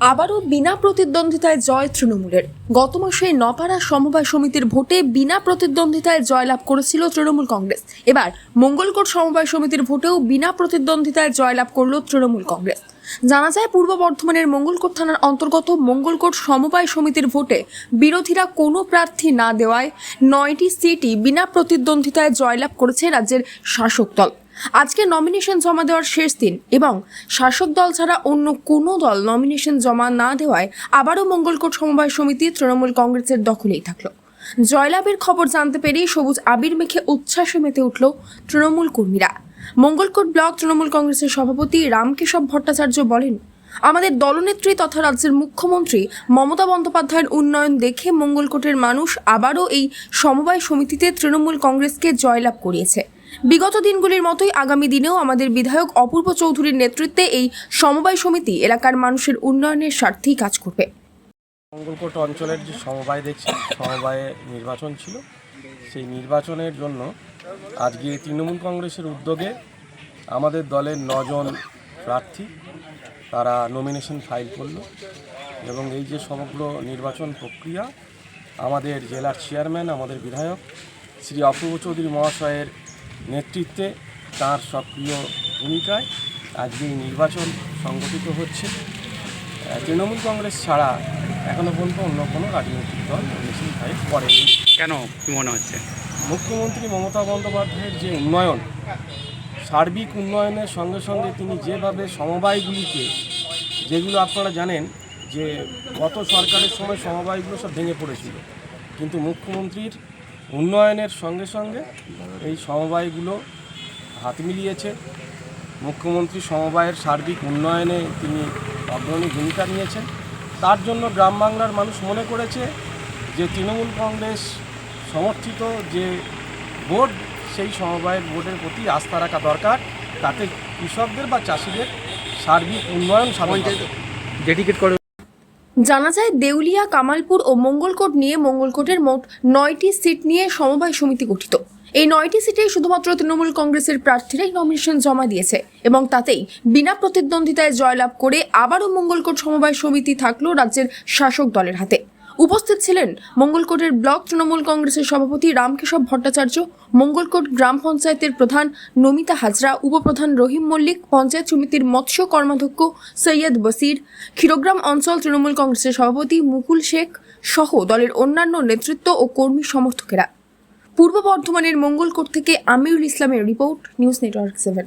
আবারও বিনা প্রতিদ্বন্দ্বিতায় জয় তৃণমূলের। গত মাসে নপাড়া সমবায় সমিতির ভোটে বিনা প্রতিদ্বন্দ্বিতায় জয়লাভ করেছিল তৃণমূল কংগ্রেস। এবার মঙ্গলকোট সমবায় সমিতির ভোটেও বিনা প্রতিদ্বন্দ্বিতায় জয়লাভ করল তৃণমূল কংগ্রেস। জানা যায়, পূর্ব বর্ধমানের মঙ্গলকোট থানার অন্তর্গত মঙ্গলকোট সমবায় সমিতির ভোটে বিরোধীরা কোনো প্রার্থী না দেওয়ায় নয়টি সিটই বিনা প্রতিদ্বন্দ্বিতায় জয়লাভ করেছে রাজ্যের শাসক দল। আজকে নমিনেশন জমা দেওয়ার শেষ দিন এবং শাসক দল ছাড়া অন্য কোনো দল নমিনেশন জমা না দেওয়ায় আবারও মঙ্গলকোট সমবায় সমিতি তৃণমূল কংগ্রেসের দখলেই থাকল। জয়লাভের খবর জানতে পেরেই সবুজ আবির মেখে উচ্ছ্বাসে মেতে উঠল তৃণমূল কর্মীরা। মঙ্গলকোট ব্লক তৃণমূল কংগ্রেসের সভাপতি রামকেশব ভট্টাচার্য বলেন, আমাদের দলনেত্রী তথা রাজ্যের মুখ্যমন্ত্রী মমতা বন্দ্যোপাধ্যায়ের উন্নয়ন দেখে মঙ্গলকোটের মানুষ আবারও এই সমবায় সমিতিতে তৃণমূল কংগ্রেসকে জয়লাভ করিয়েছে। বিগত দিনগুলির মতোই আগামী দিনেও আমাদের বিধায়ক অপূর্ব চৌধুরীর নেতৃত্বে এই সমবায় সমিতি এলাকার মানুষের উন্নয়নের স্বার্থেই কাজ করবে। মঙ্গলকোট অঞ্চলের যে সমবায় দেখছি, সমবায়ে নির্বাচন ছিল। সেই নির্বাচনের জন্য আজকে তৃণমূল কংগ্রেসের উদ্যোগে আমাদের দলের নজন প্রার্থী তারা নমিনেশন ফাইল করল এবং এই যে সমগ্র নির্বাচন প্রক্রিয়া, আমাদের জেলার চেয়ারম্যান আমাদের বিধায়ক শ্রী অপূর্ব চৌধুরী মহাশয়ের নেতৃত্বে তার সক্রিয় ভূমিকায় আজকে এই নির্বাচন সংগঠিত হচ্ছে। তৃণমূল কংগ্রেস ছাড়া এখনও পর্যন্ত অন্য কোনো রাজনৈতিক দল নমিনেশন ফাইল করেনি। কেন? কি মনে হচ্ছে? মুখ্যমন্ত্রী মমতা বন্দ্যোপাধ্যায়ের যে উন্নয়ন সার্বিক উন্নয়নের সঙ্গে সঙ্গে তিনি যেভাবে সমবায়গুলিকে যেগুলো আপনারা জানেন যে গত সরকারের সময় সমবায়গুলো সব ভেঙে পড়েছিল কিন্তু মুখ্যমন্ত্রীর উন্নয়নের সঙ্গে সঙ্গে এই সমবায়গুলো হাত মিলিয়েছে। মুখ্যমন্ত্রী সমবায়ের সার্বিক উন্নয়নে তিনি অগ্রণী ভূমিকা নিয়েছেন। তার জন্য গ্রাম বাংলার মানুষ মনে করেছে যে তৃণমূল কংগ্রেস সমর্থিত যে বোর্ড সেই সমবায়ের বোর্ডের প্রতি আস্থা রাখা দরকার। তাতে কৃষকদের বা চাষিদের সার্বিক উন্নয়ন হবে। ডেডিকেট করে। জানা যায় দেউলিয়া, কামালপুর ও মঙ্গলকোট নিয়ে মঙ্গলকোটের মোট নয়টি সিট নিয়ে সমবায় সমিতি গঠিত। এই নয়টি সিটে শুধুমাত্র তৃণমূল কংগ্রেসের প্রার্থীরাই নমিনেশন জমা দিয়েছে এবং তাতেই বিনা প্রতিদ্বন্দ্বিতায় জয়লাভ করে আবারও মঙ্গলকোট সমবায় সমিতি থাকল রাজ্যের শাসক দলের হাতে। উপস্থিত ছিলেন মঙ্গলকোটের ব্লক তৃণমূল কংগ্রেসের সভাপতি রামকেশব ভট্টাচার্য, মঙ্গলকোট গ্রাম পঞ্চায়েতের প্রধান নমিতা হাজরা, উপপ্রধান রহিম মল্লিক, পঞ্চায়েত সমিতির মৎস্য কর্মাধ্যক্ষ সৈয়দ বসির, ক্ষীরগ্রাম অঞ্চল তৃণমূল কংগ্রেসের সভাপতি মুকুল শেখ সহ দলের অন্যান্য নেতৃত্ব ও কর্মী সমর্থকেরা। পূর্ব বর্ধমানের মঙ্গলকোট থেকে আমিরুল ইসলামের report, news network seven.